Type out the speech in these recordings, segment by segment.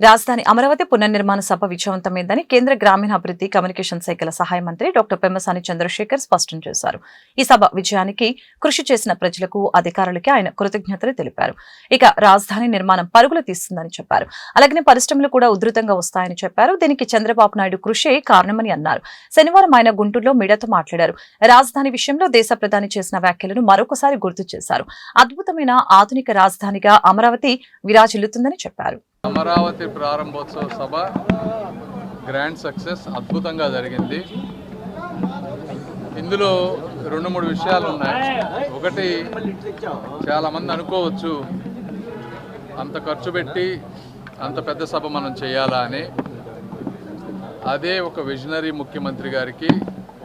రాజధాని అమరావతి పునర్నిర్మాణ సభ విజయవంతమైందని కేంద్ర గ్రామీణాభివృద్ధి కమ్యూనికేషన్ శాఖల సహాయ మంత్రి డాక్టర్ పెమ్మసాని చంద్రశేఖర్ స్పష్టం చేశారు. ఈ సభ విజయానికి కృషి చేసిన ప్రజలకు అధికారులకి ఆయన కృతజ్ఞతలు తెలిపారు. ఇక రాజధాని నిర్మాణం పరుగులు తీస్తుందని చెప్పారు. అలాగే పరిశ్రమలు కూడా ఉధృతంగా వస్తాయని చెప్పారు. దీనికి చంద్రబాబు నాయుడు కృషి కారణమని అన్నారు. శనివారం ఆయన గుంటూరులో మీడియాతో మాట్లాడారు. రాజధాని విషయంలో దేశ ప్రధాని చేసిన వ్యాఖ్యలను మరొకసారి గుర్తు చేశారు. అద్భుతమైన ఆధునిక రాజధానిగా అమరావతి విరాజిల్లుతుందని చెప్పారు. అమరావతి ప్రారంభోత్సవ సభ గ్రాండ్ సక్సెస్ అద్భుతంగా జరిగింది. ఇందులో రెండు మూడు విషయాలు ఉన్నాయి. ఒకటి చాలామంది అనుకోవచ్చు అంత ఖర్చు పెట్టి అంత పెద్ద సభ మనం చేయాలా అని. అదే ఒక విజనరీ ముఖ్యమంత్రి గారికి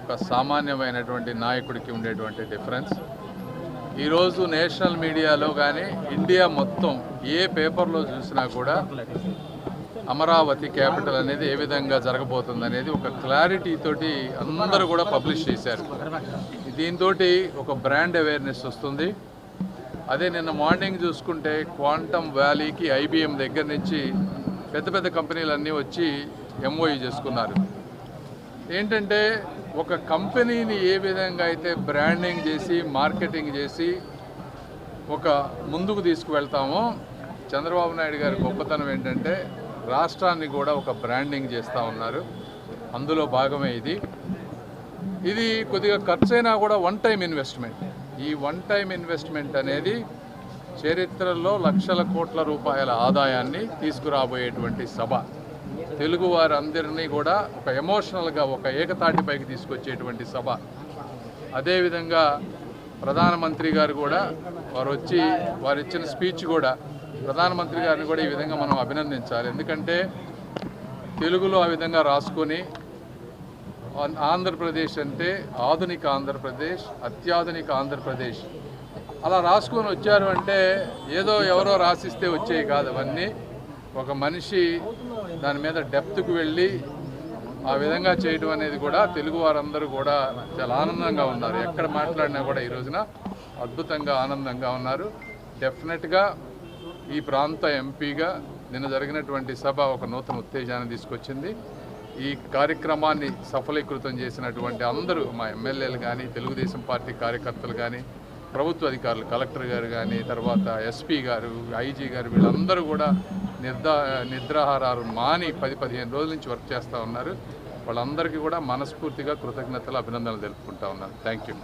ఒక సామాన్యమైనటువంటి నాయకుడికి ఉండేటువంటి డిఫరెన్స్. ఈరోజు నేషనల్ మీడియాలో కానీ ఇండియా మొత్తం ఏ పేపర్లో చూసినా కూడా అమరావతి క్యాపిటల్ అనేది ఏ విధంగా జరగబోతుంది అనేది ఒక క్లారిటీ తోటి అందరూ కూడా పబ్లిష్ చేశారు. దీంతో ఒక బ్రాండ్ అవేర్నెస్ వస్తుంది. అదే నిన్న మార్నింగ్ చూసుకుంటే క్వాంటమ్ వ్యాలీకి ఐబిఎం దగ్గర నుంచి పెద్ద పెద్ద కంపెనీలన్నీ వచ్చి ఎంఓఈ చేసుకున్నారు. ఏంటంటే ఒక కంపెనీని ఏ విధంగా అయితే బ్రాండింగ్ చేసి మార్కెటింగ్ చేసి ఒక ముందుకు తీసుకువెళ్తామో చంద్రబాబు నాయుడు గారి గొప్పతనం ఏంటంటే రాష్ట్రాన్ని కూడా ఒక బ్రాండింగ్ చేస్తూ ఉన్నారు. అందులో భాగమే ఇది. ఇది కొద్దిగా ఖర్చైనా కూడా వన్ టైం ఇన్వెస్ట్మెంట్ ఈ వన్ టైం ఇన్వెస్ట్మెంట్ అనేది చరిత్రలో లక్షల కోట్ల రూపాయల ఆదాయాన్ని తీసుకురాబోయేటువంటి సభ. తెలుగు వారందరినీ కూడా ఒక ఎమోషనల్గా ఒక ఏకతాటిపైకి తీసుకొచ్చేటువంటి సభ. అదేవిధంగా ప్రధానమంత్రి గారు కూడా వారు వచ్చి వారు ఇచ్చిన స్పీచ్ కూడా ప్రధానమంత్రి గారిని కూడా ఈ విధంగా మనం అభినందించాలి. ఎందుకంటే తెలుగులో ఆ విధంగా రాసుకొని ఆంధ్రప్రదేశ్ అంటే ఆధునిక ఆంధ్రప్రదేశ్ అత్యాధునిక ఆంధ్రప్రదేశ్. అలా రాసుకొని వచ్చారు అంటే ఏదో ఎవరో రాసిస్తే వచ్చేవి కాదు అవన్నీ. ఒక మనిషి దాని మీద డెప్త్కు వెళ్ళి ఆ విధంగా చేయడం అనేది కూడా తెలుగు వారందరూ కూడా చాలా ఆనందంగా ఉన్నారు. ఎక్కడ మాట్లాడినా కూడా ఈ రోజున అద్భుతంగా ఆనందంగా ఉన్నారు. డెఫినెట్గా ఈ ప్రాంత ఎంపీగా నిన్న జరిగినటువంటి సభ ఒక నూతన ఉత్తేజాన్ని తీసుకొచ్చింది. ఈ కార్యక్రమాన్ని సఫలీకృతం చేసినటువంటి అందరూ మా ఎమ్మెల్యేలు కానీ తెలుగుదేశం పార్టీ కార్యకర్తలు కానీ ప్రభుత్వ అధికారులు కలెక్టర్ గారు కానీ తర్వాత ఎస్పీ గారు ఐజీ గారు వీళ్ళందరూ కూడా నిద్ర నిద్రాహారాలు మాని పది పదిహేను రోజుల నుంచి వర్క్ చేస్తూ ఉన్నారు. వాళ్ళందరికీ కూడా మనస్ఫూర్తిగా కృతజ్ఞతలు అభినందనలు తెలుపుకుంటా ఉన్నాను. Thank you